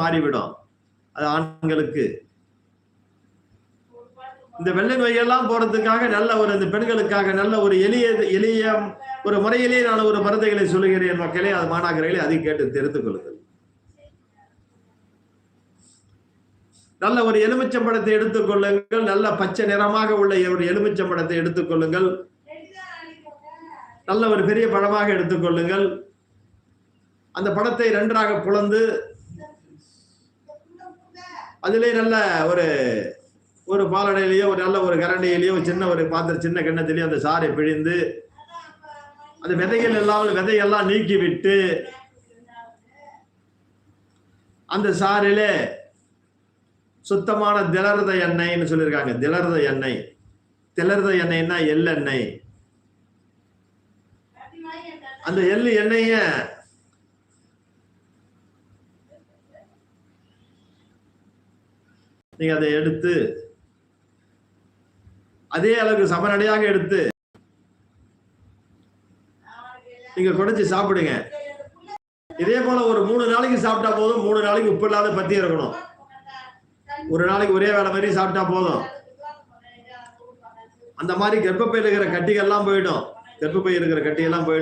மாறிவிடும். அது ஆண்களுக்கு. இந்த வெள்ளை நோயெல்லாம் போறதுக்காக நல்ல ஒரு இந்த பெண்களுக்காக நல்ல ஒரு எளிய எளிய ஒரு முறையிலேயே நான் ஒரு மருந்துகளை சொல்லுகிறேன் மக்களே அது மாணாக்கர்களை அதை கேட்டு தெரிந்து கொள்ளுங்கள். நல்ல ஒரு எலுமிச்சம்பழத்தை எடுத்துக்கொள்ளுங்கள் நல்ல பச்சை நிறமாக உள்ள ஒரு எலுமிச்சம்பழத்தை எடுத்துக்கொள்ளுங்கள் நல்ல ஒரு பெரிய பழமாக எடுத்துக்கொள்ளுங்கள் அந்த படத்தை ரெண்டாக புலந்து அதுலேயே நல்ல ஒரு ஒரு பாலடையிலேயோ ஒரு நல்ல ஒரு கரண்டியிலேயோ சின்ன ஒரு பாத்திர சின்ன கிண்ணத்திலேயோ அந்த சாறை பிழிந்து அந்த விதைகள் எல்லாம் விதையெல்லாம் நீக்கி விட்டு அந்த சாறிலே சுத்தமான திலர்த எண்ணெய்னு சொல்லியிருக்காங்க. திலர்த எண்ணெய். திலர்த எண்ணெய்னா எள்ளெண்ணெய். அந்த எள்ளு எண்ணெயை நீங்க அதை எடுத்து அதே அளவுக்கு சமநடையாக எடுத்து நீங்க குடைச்சு சாப்பிடுங்க. இதே போல ஒரு மூணு நாளைக்கு சாப்பிட்டா போதும் மூணு நாளைக்கு உப்பு இல்லாத பத்தி இருக்கணும். ஒரு நாளைக்கு ஒரே வேலை மாதிரி சாப்பிட்டா போதும். அந்த மாதிரி கர்ப்பப்பை இருக்கிற கட்டிகள்லாம் போயிடும். கர்ப்பப்பை இருக்கிற கட்டியெல்லாம் போயிடும்.